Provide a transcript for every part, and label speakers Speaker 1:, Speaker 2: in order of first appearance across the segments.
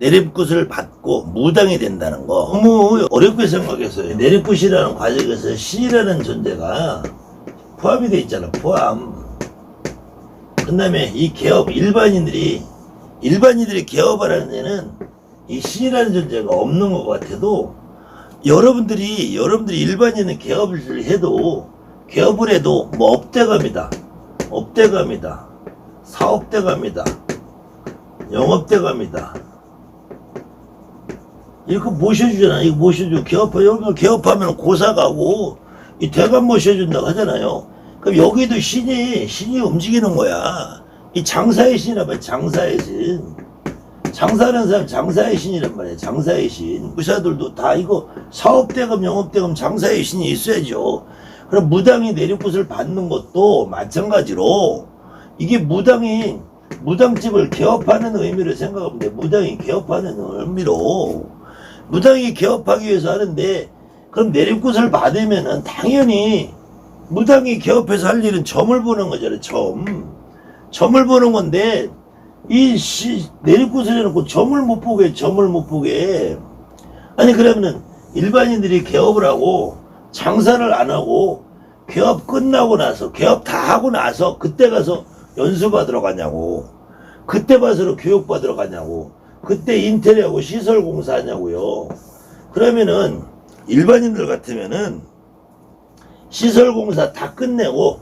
Speaker 1: 내립굿을 받고 무당이 된다는 거 너무 어렵게 생각했어요. 내립굿이라는 과정에서 신이라는 존재가 포함이 돼 있잖아. 포함. 그 다음에 이 개업 일반인들이 일반인들이 개업을 하는 데는 이 신이라는 존재가 없는 것 같아도 여러분들이 여러분들이 일반인은 개업을 해도 개업을 해도 뭐 업대갑니다. 업대갑니다. 사업대갑니다. 영업대갑니다. 이거 모셔주잖아. 이거 모셔줘. 개업하, 여러분 개업하면 고사 가고, 이 대감 모셔준다고 하잖아요. 그럼 여기도 신이, 신이 움직이는 거야. 이 장사의 신이란 말이야. 장사의 신. 장사하는 사람 장사의 신이란 말이야. 장사의 신. 의사들도 다 이거 사업대금, 영업대금, 장사의 신이 있어야죠. 그럼 무당이 내리굿을 받는 것도 마찬가지로 이게 무당이 무당집을 개업하는 의미로 생각하면 돼. 무당이 개업하는 의미로 무당이 개업하기 위해서 하는데 그럼 내리굿을 받으면은 당연히 무당이 개업해서 할 일은 점을 보는 거잖아요. 점. 점을 보는 건데 이 시, 내리굿을 해놓고 점을 못 보게 점을 못 보게 아니 그러면은 일반인들이 개업을 하고 장사를 안 하고 개업 끝나고 나서 개업 다 하고 나서 그때 가서 연수 받으러 가냐고 그때 가서 교육 받으러 가냐고 그때 인테리어하고 시설 공사하냐고요. 그러면은 일반인들 같으면은 시설 공사 다 끝내고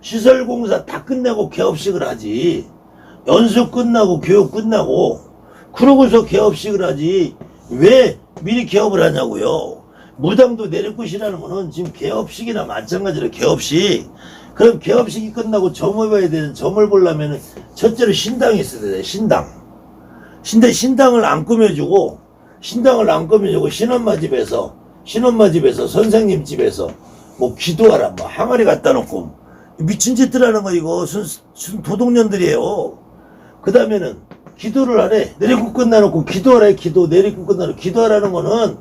Speaker 1: 시설 공사 다 끝내고 개업식을 하지. 연수 끝나고 교육 끝나고 그러고서 개업식을 하지. 왜 미리 개업을 하냐고요. 무당도 내리굿이라는 거는 지금 개업식이나 마찬가지로 개업식. 그럼 개업식이 끝나고 점을 봐야 되는 점을 보려면 첫째로 신당이 있어야 돼 신당 근데 신당을 안 꾸며주고 신당을 안 꾸며주고 신엄마 집에서 신엄마 집에서 선생님 집에서 뭐 기도하라 뭐 항아리 갖다 놓고. 미친 짓들 하는 거 이거. 순, 순 도둑년들이에요. 그 다음에는 기도를 하래. 내리고 끝나놓고 기도하래 기도. 내리고 끝나놓고 기도하라는 거는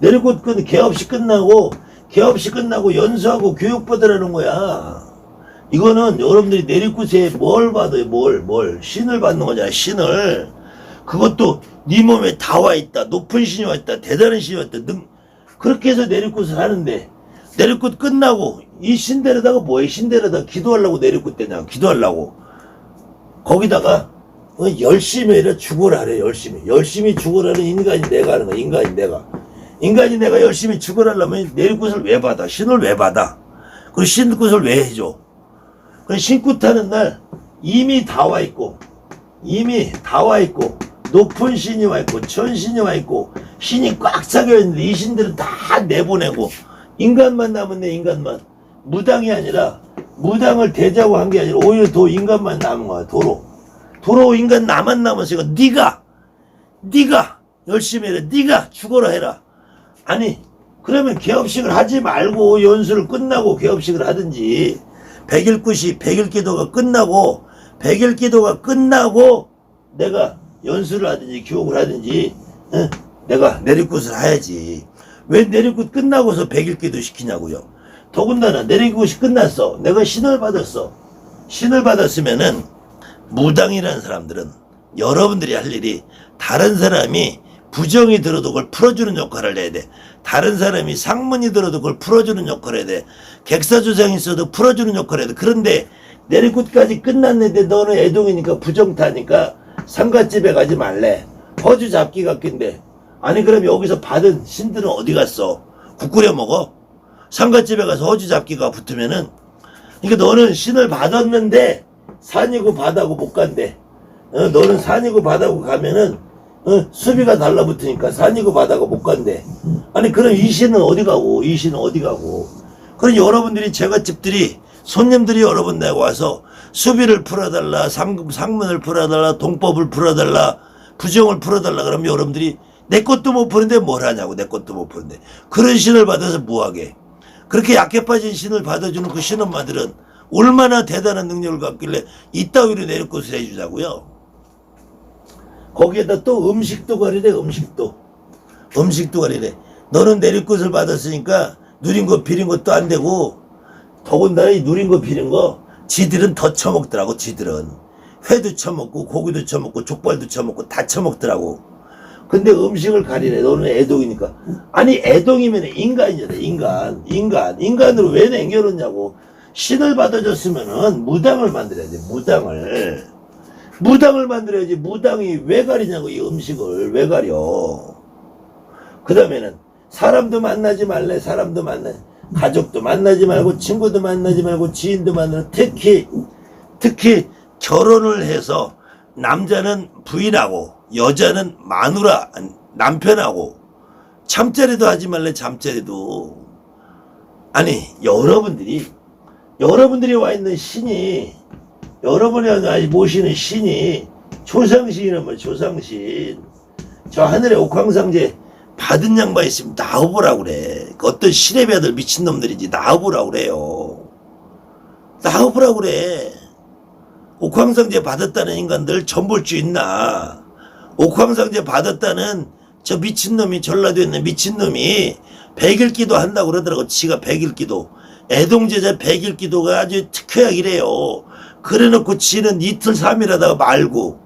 Speaker 1: 내리고 끝 개업식 끝나고 개업식 끝나고 연수하고 교육받으라는 거야. 이거는 여러분들이 내리굿에 뭘 받아요 뭘 뭘 신을 받는 거잖아 신을 그것도 네 몸에 다 와 있다 높은 신이 와 있다 대단한 신이 와 있다. 능 그렇게 해서 내리굿을 하는데 내리굿 끝나고 이 신데려다가 뭐해? 신데려다 기도하려고 내리굿 되냐? 기도하려고. 거기다가 어, 열심히 해라 죽어라래 열심히. 열심히 죽어라는 인간이 내가 하는 거야 인간이 내가. 인간이 내가 열심히 죽어라려면 내리굿을 왜 받아? 신을 왜 받아? 그리고 신굿을 왜 해줘? 그 신굿 하는 날 이미 다 와 있고 이미 다 와 있고 높은 신이 와 있고 천신이 와 있고 신이 꽉 차겨 있는데 이 신들은 다 내보내고 인간만 남았네 인간만. 무당이 아니라 무당을 대자고 한 게 아니라 오히려 더 인간만 남은 거야 도로. 도로 인간 나만 남았으니까 네가 네가 열심히 해라 네가 죽어라 해라. 아니 그러면 개업식을 하지 말고 연수를 끝나고 개업식을 하든지 백일 굿이 백일 기도가 끝나고 백일 기도가 끝나고 내가 연수를 하든지 교육을 하든지 응? 내가 내리굿을 해야지 왜 내리굿 끝나고서 백일 기도 시키냐고요 더군다나 내리굿이 끝났어 내가 신을 받았어 신을 받았으면은 무당이라는 사람들은 여러분들이 할 일이 다른 사람이 부정이 들어도 그걸 풀어주는 역할을 해야 돼. 다른 사람이 상문이 들어도 그걸 풀어주는 역할을 해야 돼. 객사조장이 있어도 풀어주는 역할을 해야 돼. 그런데 내리굿까지 끝났는데 너는 애동이니까 부정타니까 상갓집에 가지 말래. 허주 잡기 같긴데. 아니 그럼 여기서 받은 신들은 어디 갔어? 국 끓여 먹어? 상갓집에 가서 허주 잡기가 붙으면은 그러니까 너는 신을 받았는데 산이고 바다고 못 간대. 어, 너는 산이고 바다고 가면은 어, 수비가 달라붙으니까 산이고 바다고 못 간대. 아니 그럼 이 신은 어디 가고 이 신은 어디 가고. 그럼 여러분들이 제갓집들이 손님들이 여러 분 내고 와서 수비를 풀어달라 상, 상문을 풀어달라 동법을 풀어달라 부정을 풀어달라. 그러면 여러분들이 내 것도 못 푸는데 뭘 하냐고 내 것도 못 푸는데. 그런 신을 받아서 뭐하게? 그렇게 약해 빠진 신을 받아주는 그 신엄마들은 얼마나 대단한 능력을 갖길래 이따위로 내릴 것을 해주자고요. 거기에다 또 음식도 가리래 음식도. 음식도 가리래. 너는 내릴 것을 받았으니까 누린 거 비린 것도 안 되고 더군다나 이 누린 거 비린 거 지들은 더 처먹더라고 지들은 회도 처먹고 고기도 처먹고 족발도 처먹고 다 처먹더라고 근데 음식을 가리래. 너는 애동이니까. 아니 애동이면 인간이잖아. 인간. 인간. 인간으로 왜 남겨놓냐고. 신을 받아줬으면은 무당을 만들어야 돼. 무당을. 무당을 만들어야지. 무당이 왜 가리냐고 이 음식을 왜 가려. 그 다음에는 사람도 만나지 말래. 사람도 만나. 가족도 만나지 말고 친구도 만나지 말고 지인도 만나. 특히 특히 결혼을 해서 남자는 부인하고 여자는 마누라 남편하고 잠자리도 하지 말래 잠자리도 아니 여러분들이 여러분들이 와 있는 신이 여러분이 모시는 신이 조상신이라면 조상신 저 하늘에 옥황상제 받은 양반 있으면 나와보라 그래 그 어떤 신의 배들 미친놈들이지 나와보라 그래요 나와보라 그래 옥황상제 받았다는 인간들 전볼 줄 있나? 옥황상제 받았다는 저 미친놈이 전라도에 있는 미친놈이 백일기도 한다고 그러더라고. 지가 백일기도. 애동제자 백일기도가 아주 특효약이래요. 그래놓고 지는 이틀 삼일 하다가 말고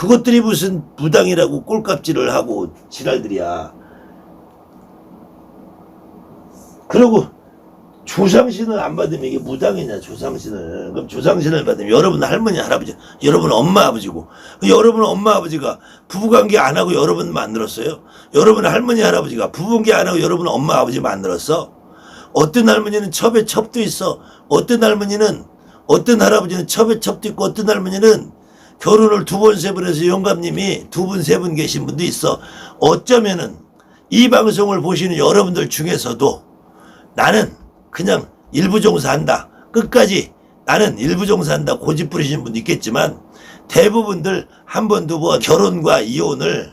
Speaker 1: 그것들이 무슨 부당이라고 꼴값질을 하고 지랄들이야. 그러고 조상신을 안 받으면 이게 무당이냐 조상신을. 그럼 조상신을 받으면 여러분 할머니 할아버지 여러분 엄마 아버지고. 그 여러분 엄마 아버지가 부부관계 안 하고 여러분 만들었어요? 여러분 할머니 할아버지가 부부관계 안 하고 여러분 엄마 아버지 만들었어? 어떤 할머니는 첩에 첩도 있어. 어떤 할머니는 어떤 할아버지는 첩에 첩도 있고 어떤 할머니는 결혼을 두 번 세 번 해서 영감님이 두 분 세 분 계신 분도 있어 어쩌면은 이 방송을 보시는 여러분들 중에서도 나는 그냥 일부 종사한다. 끝까지 나는 일부 종사한다. 고집 부리시는 분도 있겠지만 대부분들 한 번, 두 번 결혼과 이혼을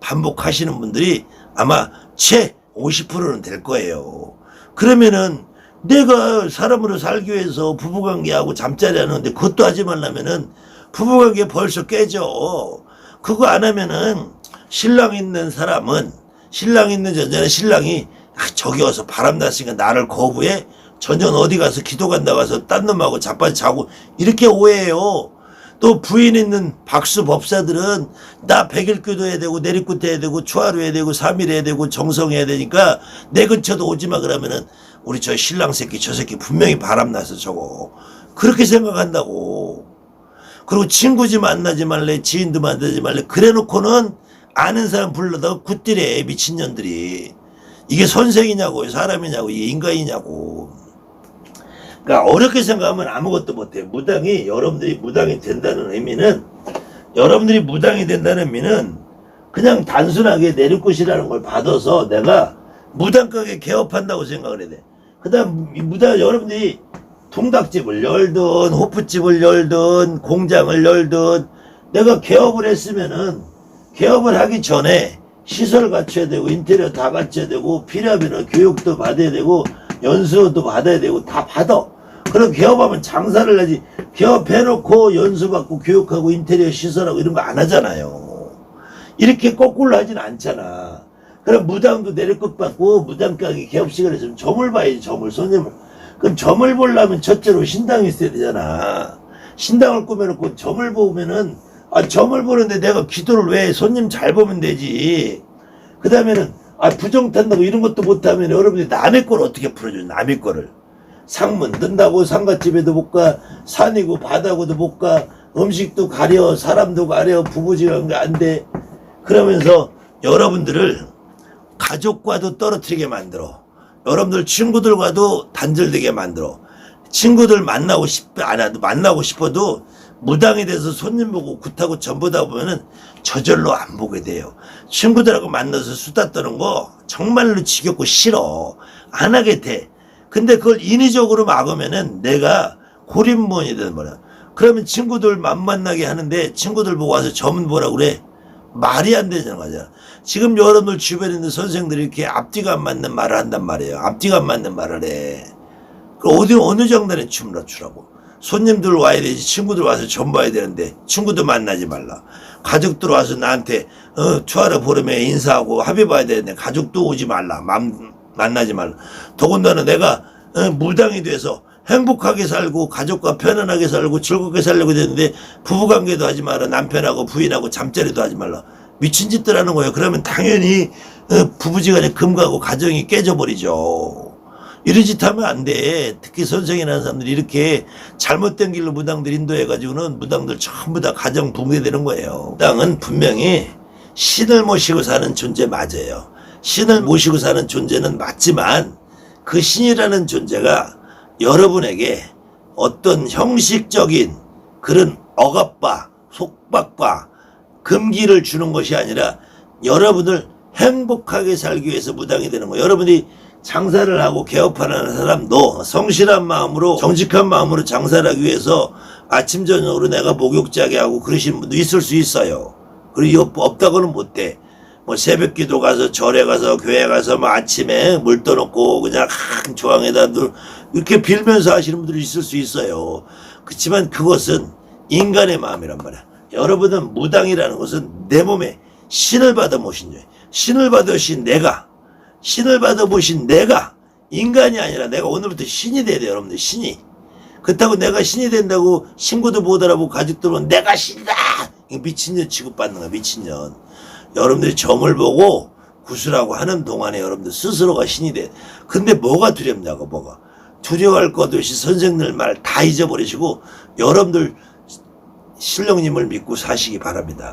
Speaker 1: 반복하시는 분들이 아마 채 50%는 될 거예요. 그러면은 내가 사람으로 살기 위해서 부부관계하고 잠자리 하는데 그것도 하지 말라면은 부부관계 벌써 깨져. 그거 안 하면은 신랑 있는 사람은 신랑 있는 전전에 신랑이 아, 저기 와서 바람 났으니까 나를 거부해? 전전 어디 가서 기도 간다 가서 딴 놈하고 자빠져 자고 이렇게 오해해요. 또 부인 있는 박수 법사들은 나 백일 기도해야 되고 내리굿 해야 되고 초하루 해야 되고 삼일 해야 되고 정성해야 되니까 내 근처도 오지 마 그러면은 우리 저 신랑 새끼 저 새끼 분명히 바람 나서 저거 그렇게 생각한다고. 그리고 친구지 만나지 말래 지인도 만나지 말래 그래 놓고는 아는 사람 불러다가 굿디래 미친년들이. 이게 선생이냐고 사람이냐고 이게 인간이냐고 그러니까 어렵게 생각하면 아무것도 못해 무당이 여러분들이 무당이 된다는 의미는 여러분들이 무당이 된다는 의미는 그냥 단순하게 내리꽃이라는 걸 받아서 내가 무당가게 개업한다고 생각을 해야 돼. 그 다음 무당 여러분들이 통닭집을 열든 호프집을 열든 공장을 열든 내가 개업을 했으면은 개업을 하기 전에 시설 갖춰야 되고 인테리어 다 갖춰야 되고 필요하면 교육도 받아야 되고 연수도 받아야 되고 다 받아. 그럼 개업하면 장사를 하지. 개업해놓고 연수 받고 교육하고 인테리어 시설하고 이런 거 안 하잖아요. 이렇게 거꾸로 하진 않잖아. 그럼 무당도 내리꽃 받고 무당 가게 개업 시간에 있으면 점을 봐야지 점을 손님을. 그럼 점을 보려면 첫째로 신당이 있어야 되잖아. 신당을 꾸며놓고 점을 보면은 아, 점을 보는데 내가 기도를 왜 손님 잘 보면 되지. 그 다음에는, 아, 부정 탄다고 이런 것도 못하면 여러분이 남의 걸 어떻게 풀어줘요, 남의 거를. 상문 뜬다고 상가집에도 못 가, 산이고 바다고도 못 가, 음식도 가려, 사람도 가려, 부부지간 게안 돼. 그러면서 여러분들을 가족과도 떨어뜨리게 만들어. 여러분들 친구들과도 단절되게 만들어. 친구들 만나고 싶, 안 해도 만나고 싶어도 무당이 돼서 손님 보고 굿하고 전보다 보면은 저절로 안 보게 돼요. 친구들하고 만나서 수다 떠는 거 정말로 지겹고 싫어. 안 하게 돼. 근데 그걸 인위적으로 막으면은 내가 고립문이 되는 거야. 그러면 친구들 만 만나게 하는데 친구들 보고 와서 점은 보라 그래. 말이 안 되는 거잖아. 지금 여러분들 주변에 있는 선생들이 이렇게 앞뒤가 안 맞는 말을 한단 말이에요. 앞뒤가 안 맞는 말을 해. 그 어디 어느 장단에 춤을 추라고. 손님들 와야 되지 친구들 와서 점 봐야 되는데 친구도 만나지 말라. 가족들 와서 나한테 어, 투하를 보름에 인사하고 합의 봐야 되는데 가족도 오지 말라. 맘, 만나지 말라. 더군다나 내가 어, 무당이 돼서 행복하게 살고 가족과 편안하게 살고 즐겁게 살려고 되는데 부부관계도 하지 마라. 남편하고 부인하고 잠자리도 하지 말라. 미친 짓들 하는 거예요. 그러면 당연히 어, 부부지간에 금가고 가정이 깨져버리죠. 이런 짓 하면 안 돼. 특히 선생이라는 사람들이 이렇게 잘못된 길로 무당들 인도해가지고는 무당들 전부 다 가정 붕괴되는 거예요. 무당은 분명히 신을 모시고 사는 존재 맞아요. 신을 모시고 사는 존재는 맞지만 그 신이라는 존재가 여러분에게 어떤 형식적인 그런 억압과 속박과 금기를 주는 것이 아니라 여러분을 행복하게 살기 위해서 무당이 되는 거예요. 여러분이 장사를 하고 개업하는 사람도 성실한 마음으로 정직한 마음으로 장사를 하기 위해서 아침 저녁으로 내가 목욕자게 하고 그러시는 분도 있을 수 있어요. 그리고 없다고는 못 돼. 뭐 새벽 기도 가서 절에 가서 교회 가서 뭐 아침에 물 떠놓고 그냥 한 조항에다 둘 이렇게 빌면서 하시는 분들이 있을 수 있어요. 그렇지만 그것은 인간의 마음이란 말이야. 여러분은 무당이라는 것은 내 몸에 신을 받아 모신 자 신을 받으신 내가 신을 받아 보신 내가 인간이 아니라 내가 오늘부터 신이 돼야 돼요 여러분들. 신이. 그렇다고 내가 신이 된다고 친구도 못 알아보고 가족들은 내가 신이다 미친년 취급받는 거야 미친년 여러분들이 점을 보고 구슬하고 하는 동안에 여러분들 스스로가 신이 돼 근데 뭐가 두렵냐고 뭐가 두려워할 것 없이 선생들 말 다 잊어버리시고 여러분들 신령님을 믿고 사시기 바랍니다.